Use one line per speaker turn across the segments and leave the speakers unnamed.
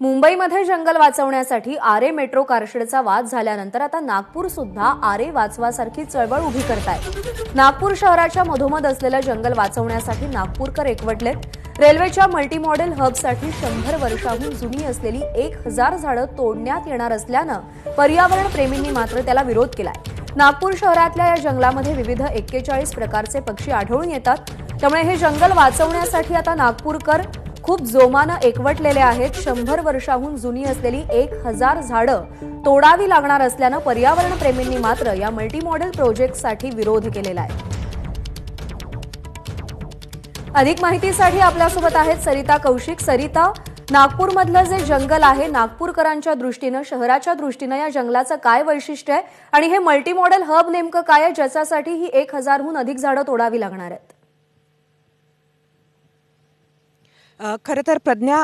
मुंबईमध्ये जंगल वाचवण्यासाठी आरे मेट्रो कारशेडचा वाद झाल्यानंतर आता नागपूर सुद्धा आरे वाचवासारखी चळवळ उभी करताय नागपूर शहराच्या मधोमध असलेलं जंगल वाचवण्यासाठी नागपूरकर एकवटलेत. रेल्वेच्या मल्टीमॉडेल हबसाठी शंभर वर्षाहून जुनी असलेली एक हजार झाडं तोडण्यात येणार असल्यानं पर्यावरण प्रेमींनी मात्र त्याला विरोध केलाय. नागपूर शहरातल्या या जंगलामध्ये विविध एक्केचाळीस प्रकारचे पक्षी आढळून येतात. त्यामुळे हे जंगल वाचवण्यासाठी आता नागपूरकर खूप जोमानं एकवटलेले आहेत. शंभर वर्षाहून जुनी असलेली एक हजार झाडं तोडावी लागणार असल्यानं पर्यावरण प्रेमींनी मात्र या मल्टीमॉडेल प्रोजेक्टसाठी विरोध केलेला आहे. अधिक माहितीसाठी आपल्यासोबत आहेत सरिता कौशिक. सरिता नागपूरमधलं जे जंगल आहे नागपूरकरांच्या दृष्टीनं शहराच्या दृष्टीनं या जंगलाचं काय वैशिष्ट्य आहे? आणि हे मल्टीमॉडेल हब नेमकं काय आहे? ज्याच्यासाठी ही एक हजारहून अधिक झाडं तोडावी लागणार आहेत
अ, खरं तर प्रज्ञा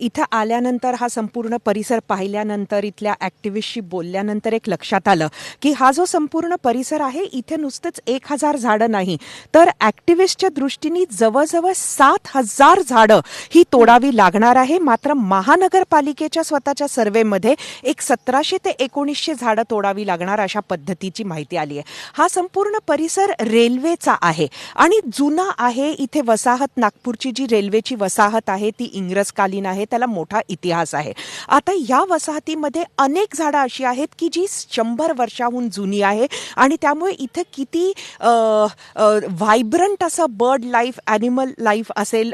इथं आल्यानंतर हा संपूर्ण परिसर पाहिल्यानंतर इथल्या ॲक्टिव्हिस्टशी बोलल्यानंतर एक लक्षात आलं की हा जो संपूर्ण परिसर आहे इथे नुसतंच एक हजार झाडं नाही. तर ॲक्टिव्हिस्टच्या दृष्टीने जवळजवळ सात हजार झाडं ही तोडावी लागणार आहे. मात्र महानगरपालिकेच्या स्वतःच्या सर्वेमध्ये एक सतराशे ते एकोणीसशे झाडं तोडावी लागणार अशा पद्धतीची माहिती आली आहे. हा संपूर्ण परिसर रेल्वेचा आहे आणि जुना आहे. इथे वसाहत नागपूरची जी रेल्वेची वसाहत आहे ती इंग्रजकालीन आहे त्याला मोठा इतिहास आहे. आता या वसाहतीमध्ये अनेक झाडं अशी आहेत की जी शंभर वर्षाहून जुनी आहे आणि त्यामुळे इथं किती व्हायब्रंट असं बर्ड लाईफ ॲनिमल लाईफ असेल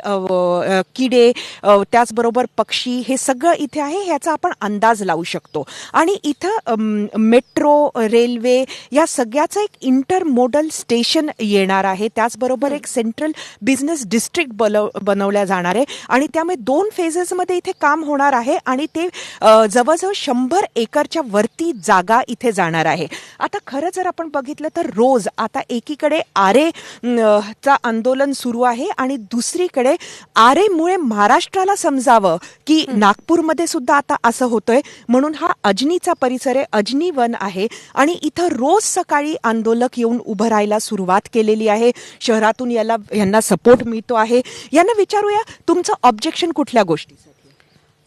किडे त्याचबरोबर पक्षी हे सगळं इथे आहे ह्याचा आपण अंदाज लावू शकतो. आणि इथं मेट्रो रेल्वे या सगळ्याचं एक इंटरमोडल स्टेशन येणार आहे. त्याचबरोबर एक सेंट्रल बिझनेस डिस्ट्रिक्ट बनव बनवल्या जाणार आहे. आणि त्यामुळे दोन फेजेसमध्ये इथे काम होणार आहे आणि ते जवळजवळ शंभर एकरच्या वरती जागा इथे जाणार आहे. आता खरं जर आपण बघितलं तर रोज आता एकीकडे आरे चा आंदोलन सुरू आहे आणि दुसरीकडे आरेमुळे महाराष्ट्राला समजावं की नागपूरमध्ये सुद्धा आता असं होतंय. म्हणून हा अजनीचा परिसर आहे अजनी वन आहे आणि इथं रोज सकाळी आंदोलक येऊन उभं राहायला सुरुवात केलेली आहे. शहरातून याला यांना सपोर्ट मिळतो आहे. यांना विचारूया तुमचं ऑब्जेक्शन कुठल्या गोष्टी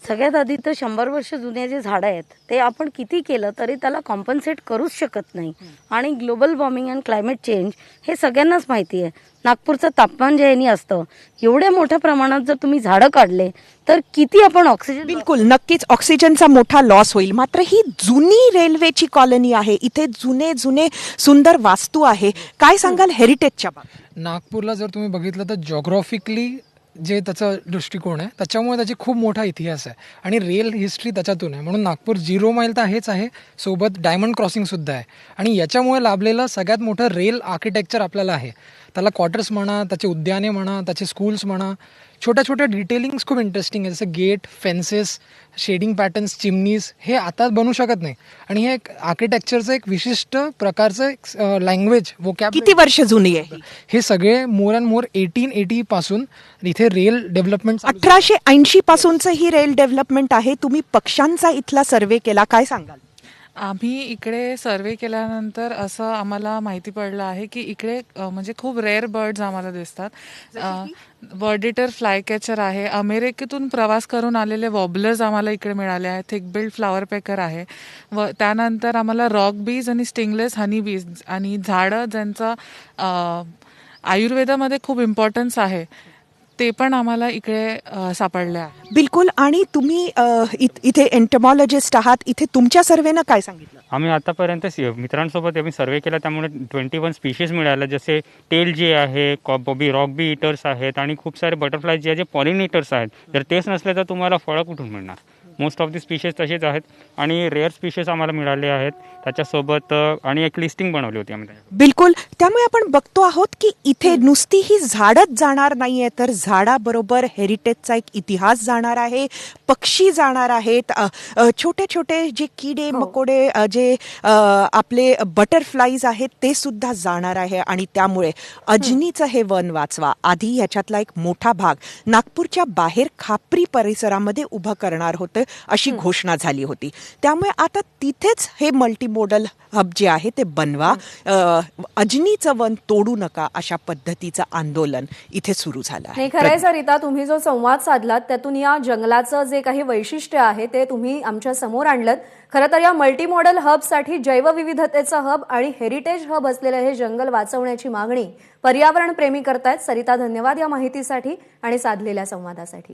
सगळ्यात आधी तर शंभर वर्ष जुने जे झाडं आहेत ते आपण किती केलं तरी त्याला कॉम्पन्सेट करूच शकत नाही. आणि global warming and climate change हे सगळ्यांनाच माहिती आहे. नागपूरचं तापमान जे यांनी असतं एवढ्या मोठ्या प्रमाणात जर तुम्ही झाडं काढले तर किती आपण ऑक्सिजन
बिलकुल नक्कीच ऑक्सिजनचा मोठा लॉस होईल. मात्र ही जुनी रेल्वेची कॉलनी आहे. इथे जुने जुने सुंदर वास्तू आहे. काय सांगाल हेरिटेजच्या बाबतीत?
नागपूरला जर तुम्ही बघितलं तर जॉग्रॉफिकली जे त्याचा दृष्टिकोन आहे त्याच्यामुळे त्याची खूप मोठा इतिहास आहे. आणि रेल हिस्ट्री त्याच्यातून आहे. म्हणून नागपूर झिरो माईल तर आहेच आहे सोबत डायमंड क्रॉसिंगसुद्धा आहे. आणि याच्यामुळे लाभलेलं सगळ्यात मोठं रेल आर्किटेक्चर आपल्याला आहे. त्याला क्वार्टर्स म्हणा त्याचे उद्याने म्हणा त्याचे स्कूल्स म्हणा छोट्या छोट्या डिटेलिंग्स खूप इंटरेस्टिंग आहे. जसं gate fences shading patterns chimneys हे आता बनू शकत नाही. आणि हे एक आर्किटेक्चरचं एक विशिष्ट प्रकारचं एक लँग्वेज वोकॅब
किती वर्ष जुनी आहे
हे? सगळे more and more eighteen eighty पासून इथे रेल डेव्हलपमेंट
अठराशे ऐंशी पासूनच ही रेल डेव्हलपमेंट आहे. तुम्ही पक्ष्यांचा इथला सर्वे केला. काय सांगाल?
आम्ही इकडे सर्वे केल्यानंतर असं आम्हाला माहिती पडलं आहे की इकडे अ, म्हणजे खूप रेअर बर्ड्स आम्हाला दिसतात. बर्डिटर फ्लाय कॅचर आहे. अमेरिकेतून प्रवास करून आलेले वॉबलर्स आम्हाला इकडे मिळाले आहेत. थिकबिल्ड फ्लावर पेकर आहे. व त्यानंतर आम्हाला रॉक बीज आणि स्टिंगलेस हनी बीज आणि झाडं ज्यांचा अ, आयुर्वेदामध्ये खूप इम्पॉर्टन्स आहे. ते पण आम्हाला इकडे सापडले आहे.
बिलकुल. आणि तुम्ही अ, इत- इथे एंटमॉलॉजिस्ट आहात. इथे तुमच्या सर्वेनं काय सांगितलं?
आम्ही आतापर्यंत सी- मित्रांसोबत आम्ही सर्वे केला. त्यामुळे ट्वेंटी वन स्पीशीज मिळाल्या जसे टेल जे आहे कॉबी रॉक बी इटर्स आहेत आणि खूप सारे बटरफ्लाय जे आहे जे पॉलिनेटर्स आहेत. जर तेच नसले तर तुम्हाला फळं कुठून मिळणार? मोस्ट ऑफ दी स्पीशीज तसेच आहेत आणि रेअर स्पीशीज आम्हाला मिळाले आहेत. त्याच्यासोबत आणि एक लिस्टिंग बनवली होती आम्ही.
बिलकुल. त्यामुळे आपण बघतो आहोत की इथे नुसती ही झाडच जाणार नाहीये तर झाडाबरोबर हेरिटेजचा एक इतिहास जाणार आहे पक्षी जाणार आहेत. छोटे छोटे जे किडे मकोडे अ, जे आपले बटरफ्लाईज आहेत ते सुद्धा जाणार आहे आणि त्यामुळे अजनीचं हे वन वाचवा. आधी ह्याच्यातला एक मोठा भाग नागपूरच्या बाहेर खापरी परिसरामध्ये उभं करणार होतं. आहे अशी घोषणा झाली होती. त्यामुळे आता तिथेच हे मल्टीमोडल हब जे आहे ते बनवा. अजनीचं वन तोडू नका अशा पद्धतीचं आंदोलन इथे सुरू झालं
नाही खरंय सरिता तुम्ही जो संवाद साधलात त्यातून या जंगलाचं जे काही वैशिष्ट्य आहे ते तुम्ही आमच्यासमोर आणलं खरं तर या मल्टी मॉडेल हबसाठी जैवविविधतेचं हब आणि हेरिटेज हब असलेलं हे जंगल वाचवण्याची मागणी पर्यावरण प्रेमी करतायत. सरिता धन्यवाद या माहितीसाठी आणि साधलेल्या संवादासाठी.